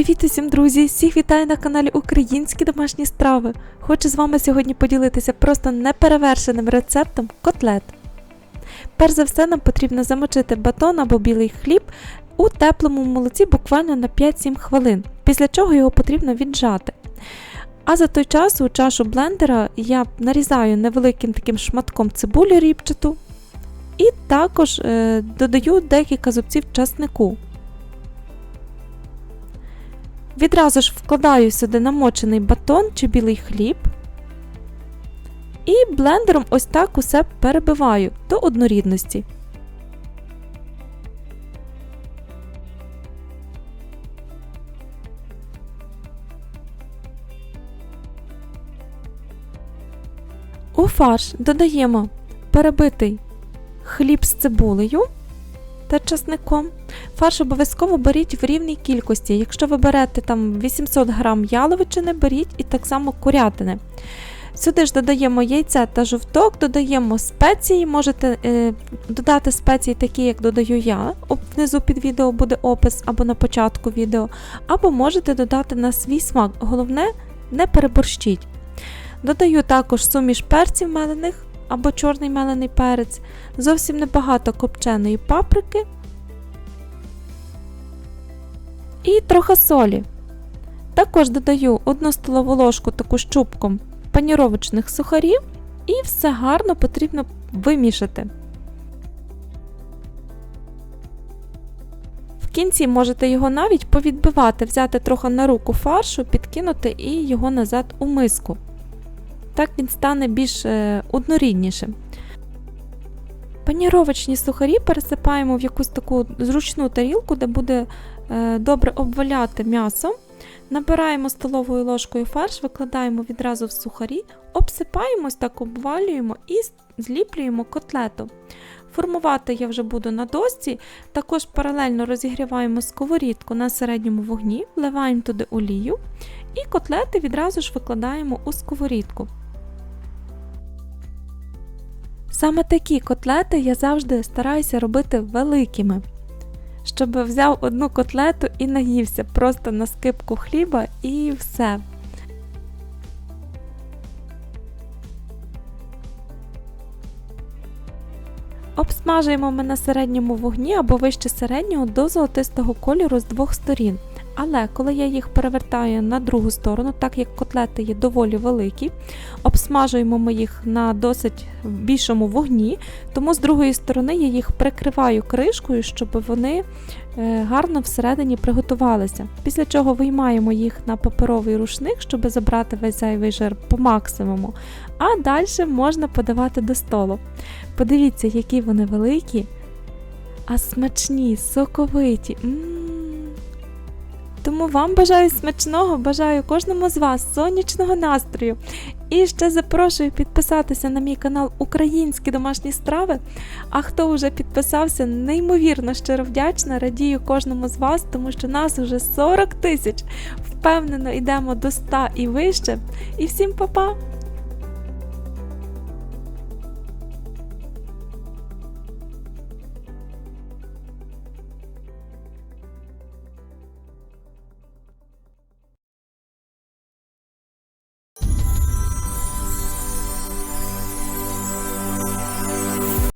Привіт усім, друзі! Всіх вітаю на каналі Українські домашні страви. Хочу з вами сьогодні поділитися просто неперевершеним рецептом котлет. Перш за все, нам потрібно замочити батон або білий хліб у теплому молоці буквально на 5-7 хвилин, після чого його потрібно віджати. А за той час у чашу блендера я нарізаю невеликим таким шматком цибулю рібчату і також е, додаю декілька зубців часнику. Відразу ж вкладаю сюди намочений батон чи білий хліб. І блендером ось так усе перебиваю до однорідності. У фарш додаємо перебитий хліб з цибулею та часником. Фарш обов'язково беріть в рівній кількості. Якщо ви берете там 800 г яловичини, беріть і так само курятини. Сюди ж додаємо яйця та жовток, додаємо спеції, можете е, додати спеції, такі, як додаю я. Внизу під відео буде опис або на початку відео, або можете додати на свій смак. Головне, не переборщіть. Додаю також суміш перців мелених або чорний мелений перець, зовсім небагато копченої паприки і трохи солі. Також додаю 1 столову ложку таку щупком паніровочних сухарів і все гарно потрібно вимішати. В кінці можете його навіть повідбивати, взяти трохи на руку фаршу, підкинути і його назад у миску. Так він стане більш е, одноріднішим. Паніровочні сухарі пересипаємо в якусь таку зручну тарілку, де буде е, добре обваляти м'ясо. Набираємо столовою ложкою фарш, викладаємо відразу в сухарі, обсипаємось так, обвалюємо і зліплюємо котлету. Формувати я вже буду на досці, також паралельно розігріваємо сковорідку на середньому вогні, вливаємо туди олію і котлети відразу ж викладаємо у сковорідку. Саме такі котлети я завжди стараюся робити великими, щоб взяв одну котлету і наївся просто на скипку хліба і все. Обсмажуємо ми на середньому вогні або вище середнього до золотистого кольору з двох сторін. Але коли я їх перевертаю на другу сторону, так як котлети є доволі великі, обсмажуємо ми їх на досить більшому вогні, тому з другої сторони я їх прикриваю кришкою, щоб вони е, гарно всередині приготувалися. Після чого виймаємо їх на паперовий рушник, щоб забрати весь зайвий жир по максимуму. А далі можна подавати до столу. Подивіться, які вони великі, а смачні, соковиті. Тому вам бажаю смачного, бажаю кожному з вас сонячного настрою. І ще запрошую підписатися на мій канал Українські домашні страви. А хто вже підписався, неймовірно щиро вдячна, радію кожному з вас, тому що нас вже 40 тисяч. Впевнено, йдемо до 100 і вище. І всім па-па!